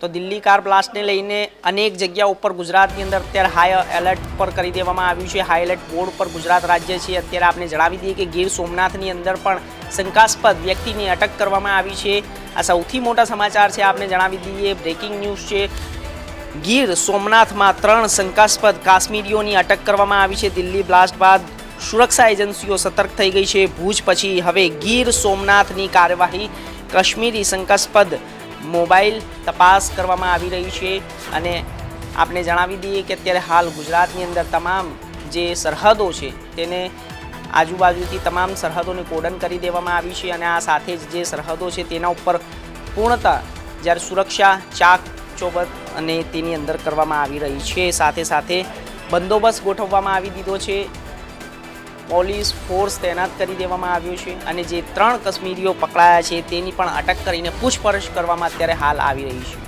તો દિલ્હી કાર બ્લાસ્ટને લઈને અનેક જગ્યા ઉપર ગુજરાતની અંદર અત્યારે હાઈ એલર્ટ પર કરી દેવામાં આવ્યું છે. હાઈ એલર્ટ બોર્ડ પર ગુજરાત રાજ્ય છે. અત્યારે આપણે જણાવી દઈએ કે ગીર સોમનાથની અંદર પણ શંકાસ્પદ વ્યક્તિની અટક કરવામાં આવી છે. આ સૌથી મોટા સમાચાર છે આપણે જણાવી દઈએ. બ્રેકિંગ ન્યૂઝ છે. ગીર સોમનાથમાં ત્રણ શંકાસ્પદ કાશ્મીરીઓની અટક કરવામાં આવી છે. દિલ્હી બ્લાસ્ટ બાદ સુરક્ષા એજન્સીઓ સતર્ક થઈ ગઈ છે. ભુજ પછી હવે ગીર સોમનાથની કાર્યવાહી કાશ્મીરી શંકાસ્પદ મોબાઈલ તપાસ કરવામાં આવી રહી છે અને આપણે જણાવી દઈએ કે અત્યારે હાલ ગુજરાતની અંદર તમામ જે સરહદો છે તેને આજુબાજુથી તમામ સરહદોને કોડન કરી દેવામાં આવી છે અને આ સાથે જ જે સરહદો છે તેના ઉપર પૂર્ણતા જ્યારે સુરક્ષા ચાક ચોબત અને તેની અંદર કરવામાં આવી રહી છે. સાથે સાથે બંદોબસ્ત ગોઠવવામાં આવી દીધો છે. પોલીસ ફોર્સ તૈનાત કરી દેવામાં આવ્યો છે અને જે ત્રણ કાશ્મીરીઓ પકડાયા છે તેની પણ અટક કરીને પૂછપરછ કરવામાં અત્યારે હાલ આવી રહી છે.